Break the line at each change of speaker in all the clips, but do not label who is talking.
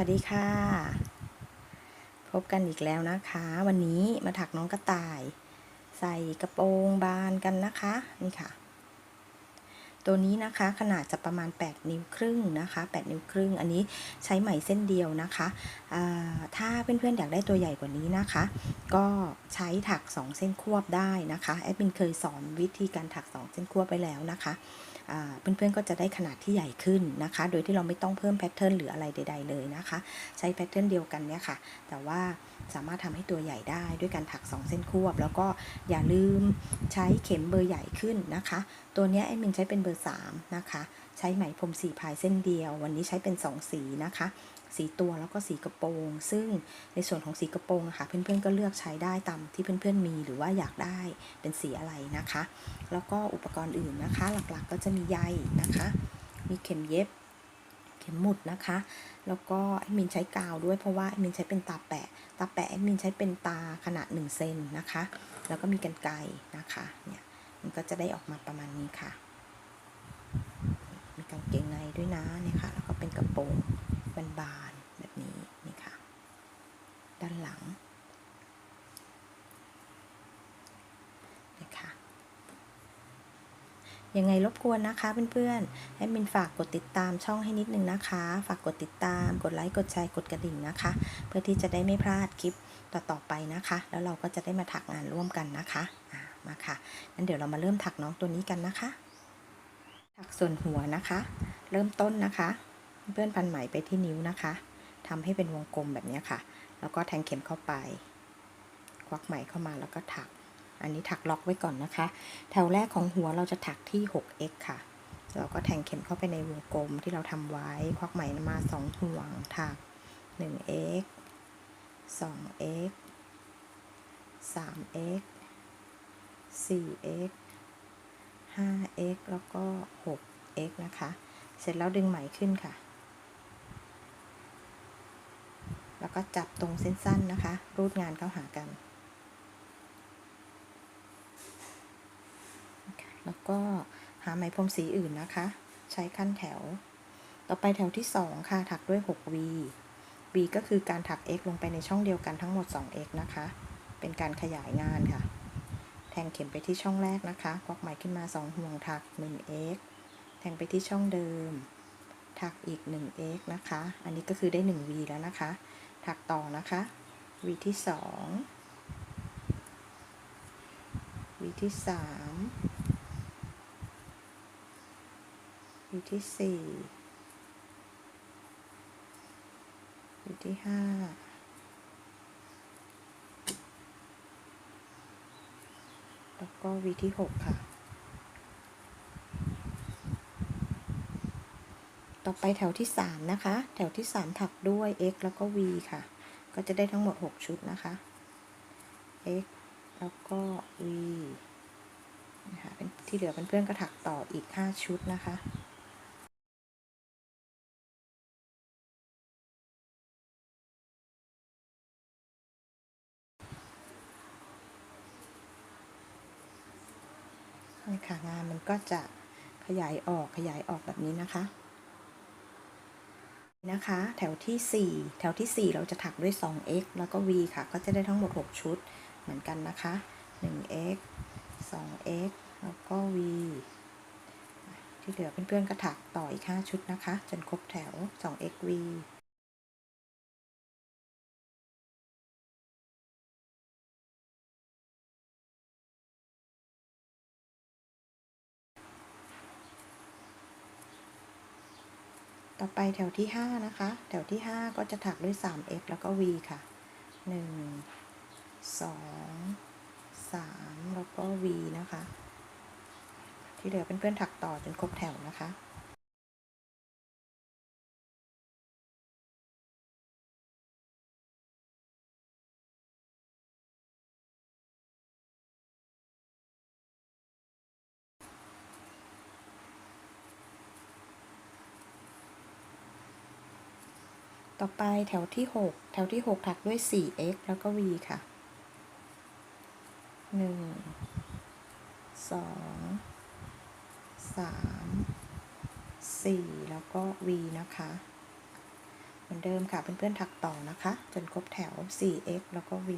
วัสดีค่ะ พบกันอีกแล้วนะคะ วันนี้มาถักน้องกระต่าย ใส่กระโปรงบานกันนะคะ นี่ค่ะ ตัวนี้นะคะขนาดจะประมาณ 8 นิ้วครึ่งนะคะ 8 นิ้วครึ่ง อันนี้ใช้ไหมเส้นเดียวนะคะถ้าเพื่อนๆอยากได้ตัวใหญ่กว่านี้นะคะ ก็ใช้ถัก 2 เส้นควบได้นะคะแอดมินเคยสอนวิธีการถัก 2 เส้นควบไปแล้วนะคะ เพื่อนๆก็จะได้ขนาดที่ใหญ่ขึ้นนะคะ โดยที่เราไม่ต้องเพิ่มแพทเทิร์นหรืออะไรใด ๆ เลยนะคะ ใช้แพทเทิร์นเดียวกันเนี่ยค่ะ แต่ว่าสามารถทำให้ตัวใหญ่ได้ด้วยการถัก 2 เส้นควบ แล้วก็อย่าลืมใช้เข็มเบอร์ใหญ่ขึ้นนะคะ ตัวนี้แอดมินใช้เป็นเบอร์ 3 นะคะ ใช้ไหมพรมสีพายเส้นเดียว วันนี้ใช้เป็น 2 สีนะคะ สีตัวแล้วก็สีกระโปรง ซึ่งในส่วนของสีกระโปรงอะค่ะเพื่อนๆก็เลือกใช้ได้ตามที่เพื่อนๆมีหรือว่าอยากได้เป็นสีอะไรนะคะ แล้วก็อุปกรณ์อื่นนะคะ หลักๆก็จะมีใยนะคะ มีเข็มเย็บ เข็มหมุดนะคะ แล้วก็แอดมินใช้กาวด้วยเพราะว่าแอดมินใช้เป็นตาแปะ ตาแปะแอดมินใช้เป็นตาขนาด1เซนนะคะ แล้วก็มีกันไกนะคะเนี่ยมันก็จะได้ออกมาประมาณนี้ค่ะ มีกางเกงในด้วยนะเนี่ยค่ะ แล้วก็เป็นกระโปรง บานๆแบบนี้นี่ค่ะ ด้านหลังนะคะยังไงรบกวนนะคะเพื่อนๆให้มินฝากกดติดตามช่องให้นิดนึงนะคะ ฝากกดติดตาม กดไลค์กดแชร์กดกระดิ่งนะคะ เพื่อที่จะได้ไม่พลาดคลิปต่อๆไปนะคะ แล้วเราก็จะได้มาถักงานร่วมกันนะคะะมาค่ะงั้นเดี๋ยวเรามาเริ่มถักน้องตัวนี้กันนะคะ ถักส่วนหัวนะคะ เริ่มต้นนะคะ เพื่อนพันไหมไปที่นิ้วนะคะทำให้เป็นวงกลมแบบนี้ค่ะ แล้วก็แทงเข็มเข้าไป ควักไหมเข้ามาแล้วก็ถัก อันนี้ถักล็อกไว้ก่อนนะคะ แถวแรกของหัวเราจะถักที่ 6x ค่ะ เราก็แทงเข็มเข้าไปในวงกลมที่เราทำไว้ ควักไหมมา2ห่วง ถัก 1x 2x 3x 4x 5x แล้วก็ 6x นะคะ เสร็จแล้วดึงไหมขึ้นค่ะ แล้วก็จับตรงเส้นสั้นนะคะ รูดงานเข้าหากัน แล้วก็หาไหมพรมสีอื่นนะคะ ใช้ขั้นแถว ต่อไปแถวที่ 2 ค่ะ ถักด้วย 6v v ก็คือการถัก x ลงไปในช่องเดียวกันทั้งหมด 2x นะคะ เป็นการขยายงานค่ะ แทงเข็มไปที่ช่องแรกนะคะ ควักไหมขึ้นมา 2 ห่วงถัก 1x แทงไปที่ช่องเดิม ถักอีก 1x นะคะ อันนี้ก็คือได้ 1v แล้วนะคะ ถักต่อนะคะ v ที่2 v ที่3 v ที่4อยู่ที่ห้าแล้วก็วีที่หกค่ะ ต่อไปแถวที่สามนะคะ แถวที่สามถักด้วย x แล้วก็ v ค่ะ ก็จะได้ทั้งหมดหกชุดนะคะ x แล้วก็ v นะคะที่เหลือเพื่อนๆก็ถักต่ออีกห้าชุดนะคะนี่ค่ะงานมันก็จะขยายออกขยายออกแบบนี้นะคะ นะคะ แถวที่ 4 แถวที่ 4 เราจะถักด้วย 2x แล้วก็ v ค่ะ ก็จะได้ทั้งหมด 6 ชุดเหมือนกันนะคะ 1x 2x แล้วก็ v ที่เหลือเพื่อนๆก็ถักต่ออีก 5 ชุดนะคะ จนครบแถว 2x v ต่อไปแถวที่ 5 นะคะ แถวที่ 5 ก็จะถักด้วย 3x แล้วก็ v ค่ะ 1 2 3 แล้วก็ v นะคะ ที่เหลือเพื่อนๆถักต่อจนครบแถวนะคะ ต่อไปแถวที่ 6 แถวที่ 6 ถักด้วย 4x แล้วก็ v ค่ะ 1 2 3 4 แล้วก็ v นะคะ เหมือนเดิมค่ะเพื่อนๆถักต่อนะคะ จนครบแถว 4x แล้วก็ v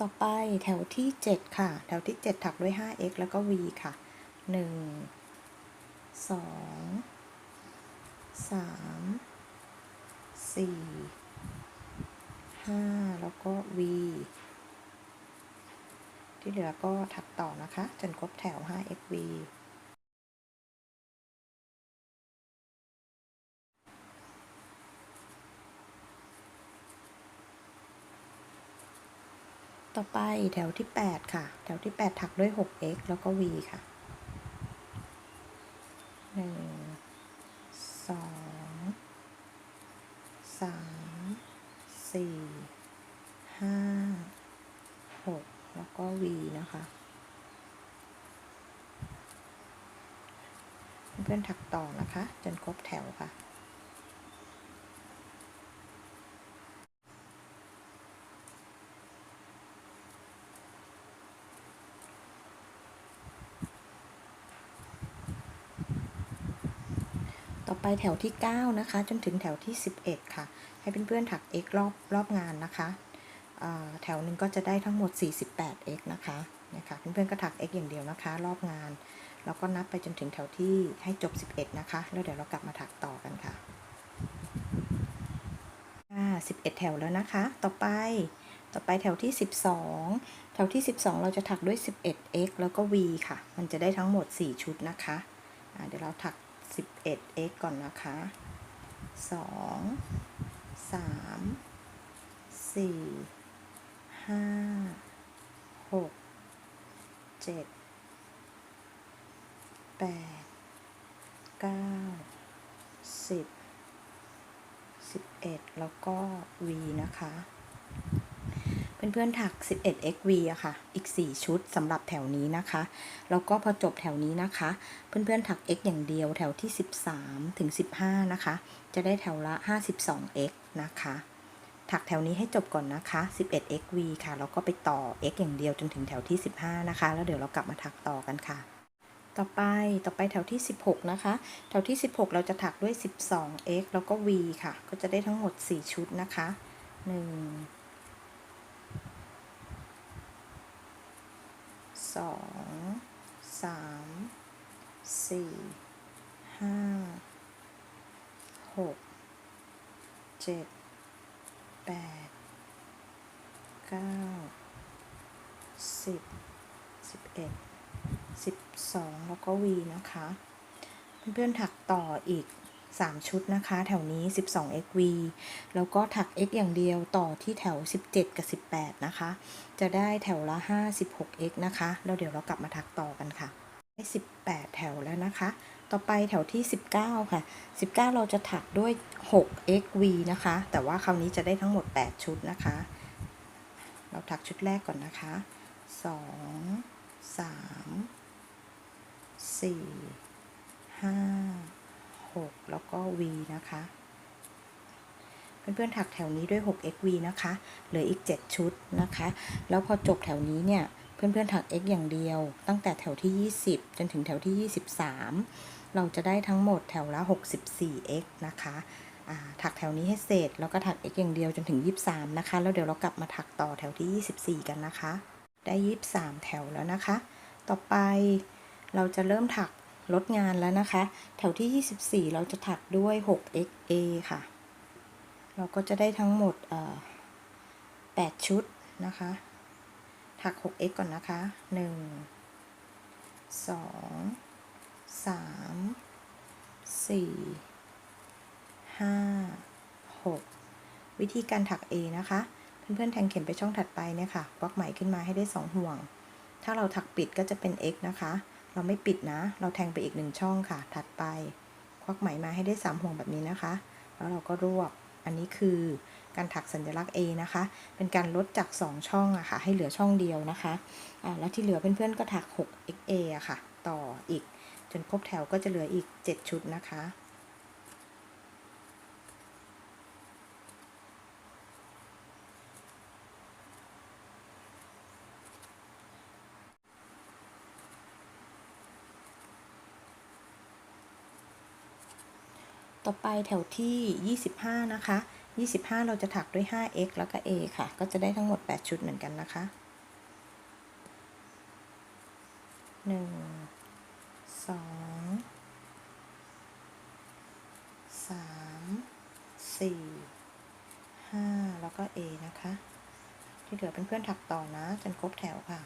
ต่อไปแถวที่ 7 ค่ะ แถวที่ 7 ถักด้วย 5x แล้วก็ v ค่ะ 1 2 3 4 5 แล้วก็ v ที่เหลือก็ถักต่อนะคะ จนครบแถว 5xv ต่อไปแถวที่ 8 ค่ะ แถวที่ 8 ถักด้วย 6x แล้วก็ v ค่ะ 1 2 3 4 5 6 แล้วก็ v นะคะ เพื่อนถักต่อนะคะ จนครบแถวค่ะ แถวที่ 9 นะคะ จนถึงแถวที่ 11 ค่ะ ให้เพื่อนๆถัก x รอบรอบงานนะคะ แถวหนึ่งก็จะได้ทั้งหมด 48x นะคะนะคะเพื่อนๆก็ถัก x อย่างเดียวนะคะ รอบงาน แล้วก็นับไปจนถึงแถวที่ให้จบ 11 นะคะ แล้วเดี๋ยวเรากลับมาถักต่อกันค่ะ11 แถวแล้วนะคะ ต่อไป ต่อไปแถวที่ 12 แถวที่ 12 เราจะถักด้วย 11x แล้วก็ v ค่ะ มันจะได้ทั้งหมด 4 ชุดนะคะ เดี๋ยวเราถัก 11x ก่อนนะคะ 2 3 4 5 6 7 8 9 10 11 แล้วก็ v นะคะ เพื่อนๆถัก 11xv อะค่ะ อีก 4 ชุดสำหรับแถวนี้นะคะ แล้วก็พอจบแถวนี้นะคะ เพื่อนๆถัก x อย่างเดียวแถวที่ 13 ถึง 15 นะคะ จะได้แถวละ 52x นะคะ ถักแถวนี้ให้จบก่อนนะคะ 11xv ค่ะ แล้วก็ไปต่อ x อย่างเดียวจนถึงแถวที่ 15 นะคะ แล้วเดี๋ยวเรากลับมาถักต่อกันค่ะต่อไป ต่อไปแถวที่ 16 นะคะ แถวที่ 16 เราจะถักด้วย 12x แล้วก็ v ค่ะ ก็จะได้ทั้งหมด 4 ชุดนะคะ 1 สองสามสี่ห้าหกเจ็ดแปดเก้าสิบสิบเอ็ดสิบสองแล้วก็วีนะคะ เพื่อนๆถักต่ออีก 3 ชุดนะคะ แถวนี้ 12xv แล้วก็ถัก x อย่างเดียวต่อที่แถว 17 กับ 18 นะคะ จะได้แถวละ 56x นะคะ แล้วเดี๋ยวเรากลับมาถักต่อกันค่ะ ได้ 18 แถวแล้วนะคะ ต่อไปแถวที่ 19 ค่ะ 19 เราจะถักด้วย 6xv นะคะ แต่ว่าคราวนี้จะได้ทั้งหมด 8 ชุดนะคะ เราถักชุดแรกก่อนนะคะ 2 3 4 5 6 แล้วก็ v นะคะ เพื่อนๆถักแถวนี้ด้วย 6xv นะคะ เหลืออีก 7 ชุดนะคะ แล้วพอจบแถวนี้เนี่ย เพื่อนๆถัก x อย่างเดียว ตั้งแต่แถวที่ 20 จนถึงแถวที่ 23 เราจะได้ทั้งหมดแถวละ 64x นะคะถักแถวนี้ให้เสร็จ แล้วก็ถัก x อย่างเดียวจนถึง 23 นะคะ แล้วเดี๋ยวเรากลับมาถักต่อแถวที่ 24 กันนะคะ ได้ 23 แถวแล้วนะคะ ต่อไปเราจะเริ่มถัก ลดงานแล้วนะคะ แถวที่ 24 เราจะถักด้วย 6xa ค่ะ เราก็จะได้ทั้งหมด8ชุดนะคะ ถัก 6x ก่อนนะคะ 1 2 3 4 5 6 วิธีการถัก A นะคะ เพื่อนๆ แทงเข็มไปช่องถัดไปเนี่ยค่ะวักไหมขึ้นมาให้ได้ 2 ห่วง ถ้าเราถักปิดก็จะเป็น x นะคะ เราไม่ปิดนะ เราแทงไปอีกหนึ่งช่องค่ะ ถัดไป ควักไหมมาให้ได้สามห่วงแบบนี้นะคะ แล้วเราก็รวบ อันนี้คือการถักสัญลักษณ์ A นะคะ เป็นการลดจาก 2 ช่องอะค่ะ ให้เหลือช่องเดียวนะคะ อ่า แล้วที่เหลือเพื่อนๆก็ถัก 6 XA อะค่ะ ต่ออีก จนครบแถวก็จะเหลืออีก 7 ชุดนะคะ แถวที่ 25 นะคะ 25 เราจะถักด้วย 5x แล้วก็ a ค่ะ ก็จะได้ทั้งหมด 8 ชุดเหมือนกันนะคะ 1 2 3 4 5 แล้วก็ a นะคะ ที่เหลือเป็นเพื่อนถักต่อนะ จนครบแถวค่ะ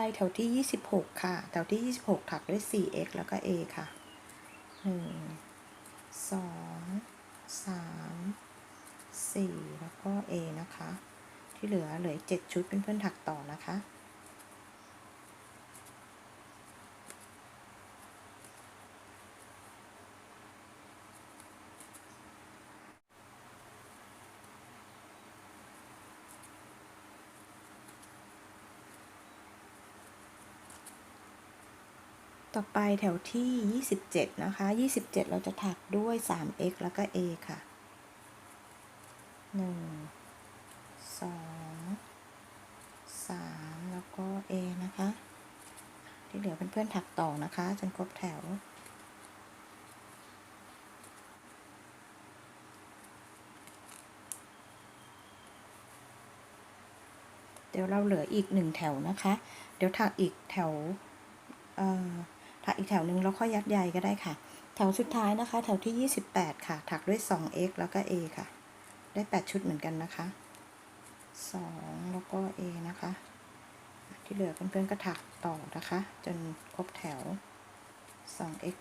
ไปแถวที่ 26 ค่ะ แถวที่ 26 ถักด้วย 4x แล้วก็ a ค่ะ 1 2 3 4 แล้วก็ a นะคะ ที่เหลือเหลือ 7 ชุดเป็นเพื่อนถักต่อนะคะ ต่อไปแถวที่ 27 นะคะ 27 เราจะถักด้วย 3x แล้วก็ a ค่ะ 1 2 3 แล้วก็ a นะคะ ที่เหลือเพื่อนๆถักต่อนะคะ จนครบแถวเดี๋ยวเราเหลืออีกหนึ่งแถวนะคะ เดี๋ยวถักอีกแถว เอ่อ ถักอีกแถวหนึ่งแล้วค่อยยัดใยก็ได้ค่ะ แถวสุดท้ายนะคะ แถวที่ 28 ค่ะ ถักด้วย 2x แล้วก็ a ค่ะ ได้ 8 ชุดเหมือนกันนะคะ 2 แล้วก็ a นะคะ ที่เหลือเพื่อนๆก็ถักต่อนะคะ จนครบแถว 2x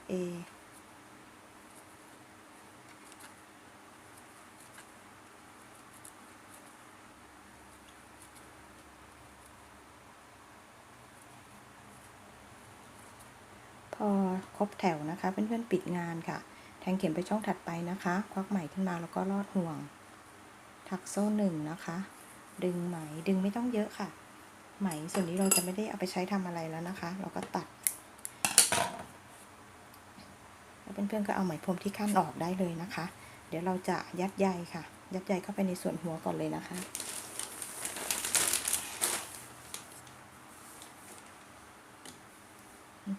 ครบแถวนะคะ เพื่อนๆปิดงานค่ะ แทงเข็มไปช่องถัดไปนะคะ ควักไหมขึ้นมาแล้วก็ลอดห่วง ถักโซ่หนึ่งนะคะ ดึงไหมดึงไม่ต้องเยอะค่ะ ไหมส่วนนี้เราจะไม่ได้เอาไปใช้ทำอะไรแล้วนะคะ เราก็ตัดแล้วเพื่อนๆก็เอาไหมพรมที่ขั้นออกได้เลยนะคะ เดี๋ยวเราจะยัดใยค่ะ ยัดใยเข้าไปในส่วนหัวก่อนเลยนะคะ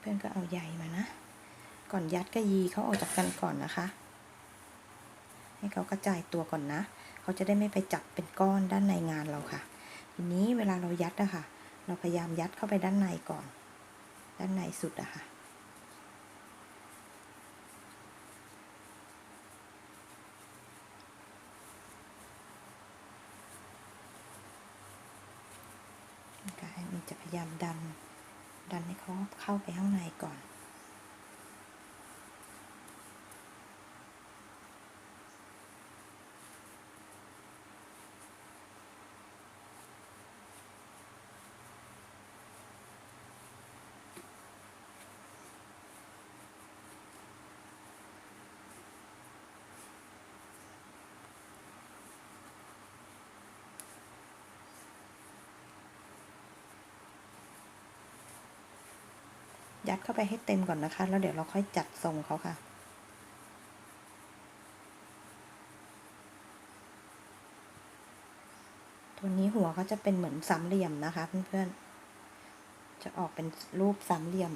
เพื่อนก็เอาใยมานะ ก่อนยัดก็ยีเขาออกจากกันก่อนนะคะ ให้เขากระจายตัวก่อนนะ เขาจะได้ไม่ไปจับเป็นก้อนด้านในงานเราค่ะ ทีนี้เวลาเรายัดอะค่ะ เราพยายามยัดเข้าไปด้านในก่อน ด้านในสุดอะค่ะนะคะมันจะพยายามดัน ดันให้เขาเข้าไปข้างในก่อน ยัดเข้าไปให้เต็มก่อนนะคะ แล้วเดี๋ยวเราค่อยจัดทรงเขาค่ะ ตัวนี้หัวเขาจะเป็นเหมือนสามเหลี่ยมนะคะเพื่อนๆ จะออกเป็นรูปสามเหลี่ยม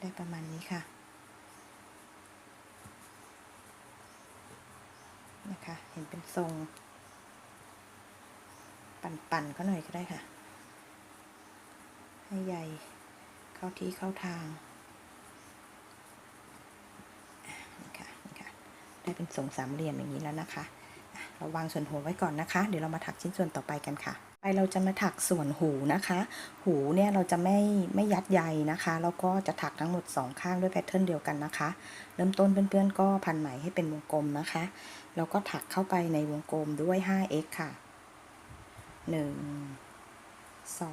ได้ประมาณนี้ ค่ะนะคะ เห็นเป็นทรง ปั่นๆก็หน่อยก็ได้ค่ะ ให้ใหญ่เข้าที่เข้าทางนี่ค่ะนี่ค่ะ ได้เป็นทรงสามเหลี่ยมอย่างนี้แล้วนะคะอะเราวางส่วนหัวไว้ก่อนนะคะ เดี๋ยวเรามาถักชิ้นส่วนต่อไปกันค่ะ ไปเราจะมาถักส่วนหูนะคะ หูเนี่ยเราจะไม่ไม่ยัดใยนะคะ แล้วก็จะถักทั้งหมดสองข้างด้วยแพทเทิร์นเดียวกันนะคะ เริ่มต้นเพื่อนๆ ก็พันไหมให้เป็นวงกลมนะคะ แล้วก็ถักเข้าไปในวงกลมด้วย 5x ค่ะ 1 2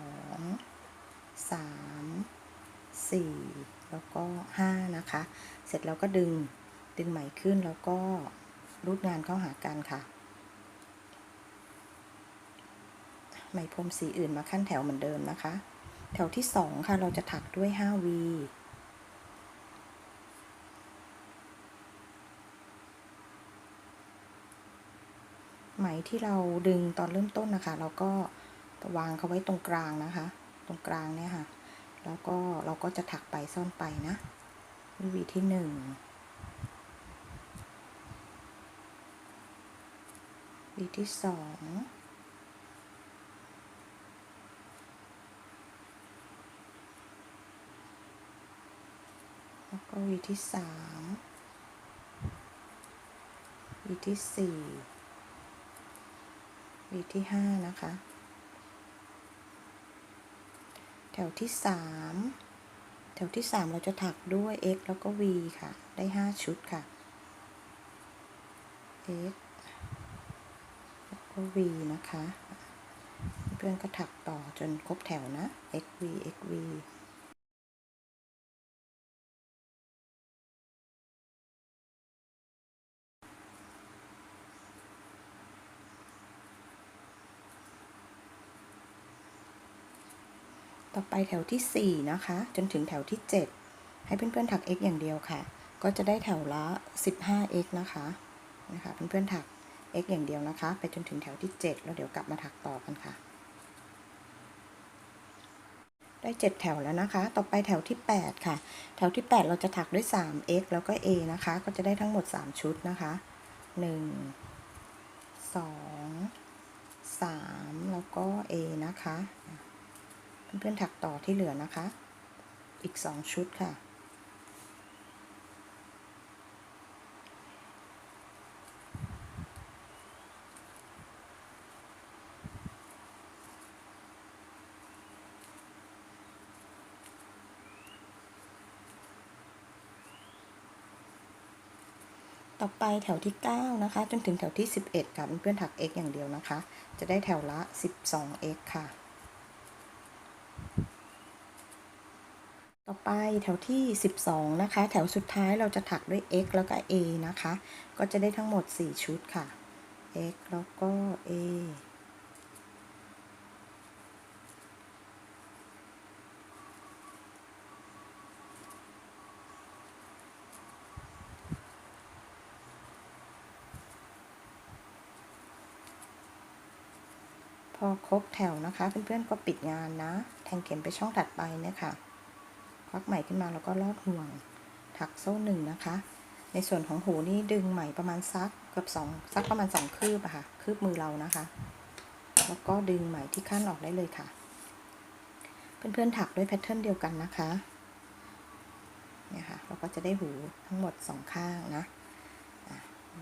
3 4 แล้วก็ 5 นะคะ เสร็จแล้วก็ดึงดึงไหมขึ้นแล้วก็รูดงานเข้าหากันค่ะ ไหมพรมสีอื่นมาขั้นแถวเหมือนเดิมนะคะ แถวที่สองค่ะเราจะถักด้วย 5V ไหมที่เราดึงตอนเริ่มต้นนะคะ เราก็วางเขาไว้ตรงกลางนะคะ ตรงกลางเนี่ยค่ะ แล้วก็เราก็จะถักไปซ่อนไปนะวีที่หนึ่งวีที่สอง วก็วีที่สามวีที่สี่วีที่ห้านะคะ แถวที่สามแถวที่สามเราจะถักด้วย x แล้วก็ v ค่ะ ได้ห้าชุดค่ะ x แล้วก็ v นะคะ เพื่อนก็ถักต่อจนครบแถวนะ x v ไปแถวที่ 4 นะคะ จนถึงแถวที่ 7 ให้เพื่อนๆถัก x อย่างเดียวค่ะ ก็จะได้แถวละ 15x นะคะนะคะเพื่อนๆถัก x อย่างเดียวนะคะ ไปจนถึงแถวที่ 7 แล้วเดี๋ยวกลับมาถักต่อกันค่ะ ได้ 7 แถวแล้วนะคะ ต่อไปแถวที่ 8 ค่ะ แถวที่ 8 เราจะถักด้วย 3x แล้วก็ a นะคะ ก็จะได้ทั้งหมด 3 ชุดนะคะ 1 2 3 แล้วก็ a นะคะ เพื่อนๆถักต่อที่เหลือนะคะ อีก2ชุดค่ะ ต่อไปแถวที่ 9 นะคะ จนถึงแถวที่ 11 ค่ะเพื่อนๆถัก x อย่างเดียวนะคะ จะได้แถวละ 12x ค่ะ ต่อ ไปแถวที่ 12 นะคะ แถวสุดท้ายเราจะถักด้วย x แล้วก็ a นะคะ ก็จะได้ทั้งหมด 4 ชุดค่ะ x แล้วก็ a พอครบแถวนะคะ เพื่อนๆก็ปิดงานนะ แทงเข็มไปช่องถัดไปเนี่ยค่ะ ควักไหมขึ้นมาแล้วก็ลอดห่วง ถักโซ่หนึ่งนะคะ ในส่วนของหูนี่ดึงไหมประมาณซักเกือบสองซักประมาณสองคืบอะค่ะ คืบมือเรานะคะ แล้วก็ดึงไหมที่ขั้นออกได้เลยค่ะ เพื่อนๆถักด้วยแพทเทิร์นเดียวกันนะคะเนี่ยค่ะเราก็จะได้หูทั้งหมดสองข้างนะอะ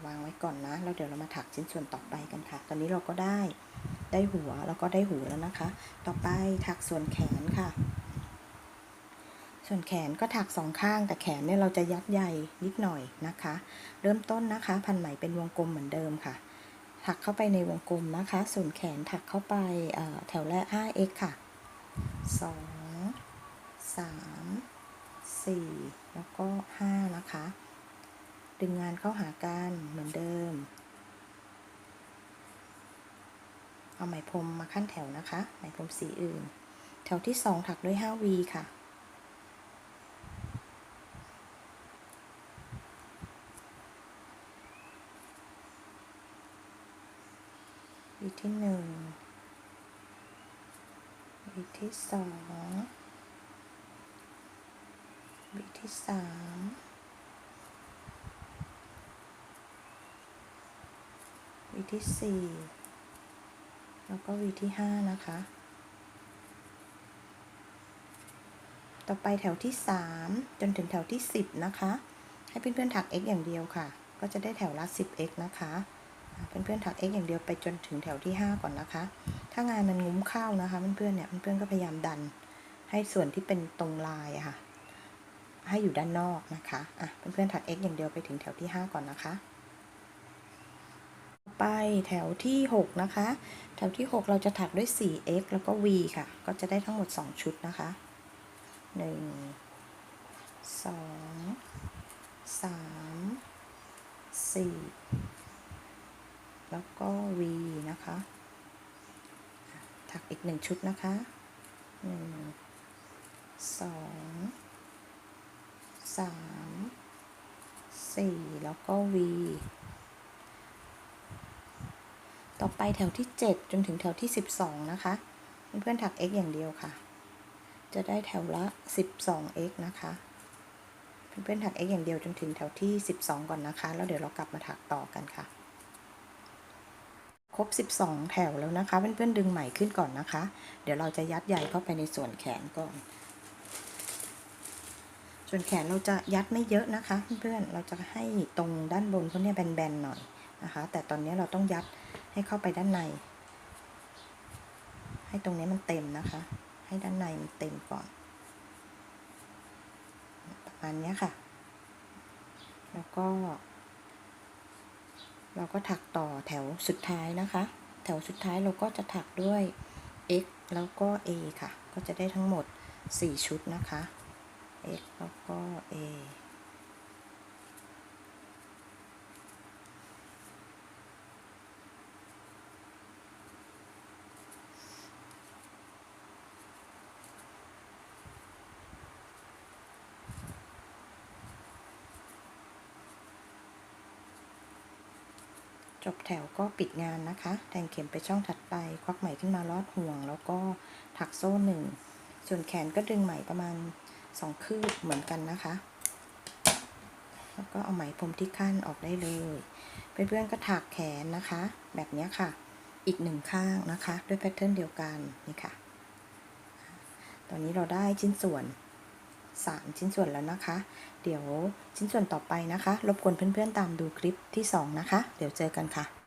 วางไว้ก่อนนะแล้วเดี๋ยวเรามาถักชิ้นส่วนต่อไปกันค่ะ ตอนนี้เราก็ได้ได้หัวแล้วก็ได้หูแล้วนะคะ ต่อไปถักส่วนแขนค่ะ ส่วนแขนก็ถักสองข้างแต่แขนเนี่ยเราจะยัดใยนิดหน่อยนะคะ เริ่มต้นนะคะ พันไหมเป็นวงกลมเหมือนเดิมค่ะ ถักเข้าไปในวงกลมนะคะ ส่วนแขนถักเข้าไปแถวแรก 5x ค่ะ 2 3 4 แล้วก็ 5 นะคะ ดึงงานเข้าหากันเหมือนเดิม เอาไหมพรมมาขั้นแถวนะคะ ไหมพรมสีอื่น แถวที่ 2 ถักด้วย 5V ค่ะ วี ที่หนึ่งวีที่สองวีที่สามวีที่สี่แล้วก็วีที่ห้านะคะ ต่อไปแถวที่สามจนถึงแถวที่สิบนะคะ ให้เพื่อนๆถัก x อย่างเดียวค่ะ ก็จะได้แถวละ 10x นะคะ เพื่อนๆถัก x อย่างเดียวไปจนถึงแถวที่ 5 ก่อนนะคะ ถ้างานมันงุ้มเข้านะคะเพื่อนๆเนี่ยเพื่อนๆก็พยายามดัน ให้ส่วนที่เป็นตรงลายอะค่ะ ให้อยู่ด้านนอกนะคะอะเพื่อนๆถัก x อย่างเดียวไปถึงแถวที่ 5 ก่อนนะคะไปแถวที่ 6 นะคะ แถวที่ 6 เราจะถักด้วย 4x แล้วก็ v ค่ะ ก็จะได้ทั้งหมด 2 ชุดนะคะ 1 2 3 4 แล้วก็ v นะคะ ถักอีก1ชุดนะคะ1 2 3 4แล้วก็ v ต่อไปแถวที่ 7 จนถึงแถวที่ 12 นะคะ เพื่อนๆถัก x อย่างเดียวค่ะ จะได้แถวละ 12x นะคะ เพื่อนๆถัก x อย่างเดียวจนถึงแถวที่ 12 ก่อนนะคะ แล้วเดี๋ยวเรากลับมาถักต่อกันค่ะ รบ 12 แถวแล้วนะคะ เพื่อนๆดึงใหม่ขึ้นก่อนนะคะ เดี๋ยวเราจะยัดใยเข้าไปในส่วนแขนก่อน ส่วนแขนเราจะยัดไม่เยอะนะคะ เพื่อนๆเราจะให้ตรงด้านบนเขาเนี่ยแบนๆหน่อยนะคะ แต่ตอนนี้เราต้องยัดให้เข้าไปด้านใน ให้ตรงนี้มันเต็มนะคะ ให้ด้านในมันเต็มก่อนประมาณนี้ค่ะ แล้วก็ เราก็ถักต่อแถวสุดท้ายนะคะ แถวสุดท้ายเราก็จะถักด้วย x แล้วก็ a ค่ะ ก็จะได้ทั้งหมด 4 ชุดนะคะ x แล้วก็ a จบแถวก็ปิดงานนะคะ แทงเข็มไปช่องถัดไป ควักไหมขึ้นมาลอดห่วง แล้วก็ถักโซ่หนึ่ง ส่วนแขนก็ดึงไหมประมาณสองคืบเหมือนกันนะคะ แล้วก็เอาไหมพรมที่ขั้นออกได้เลย เพื่อนๆก็ถักแขนนะคะ แบบนี้ค่ะ อีกหนึ่งข้างนะคะ ด้วยแพทเทิร์นเดียวกันนี่ค่ะ ตอนนี้เราได้ชิ้นส่วน 3 ชิ้นส่วนแล้วนะคะ เดี๋ยวชิ้นส่วนต่อไปนะคะ รบกวนเพื่อนๆตามดูคลิปที่ 2 นะคะ เดี๋ยวเจอกันค่ะ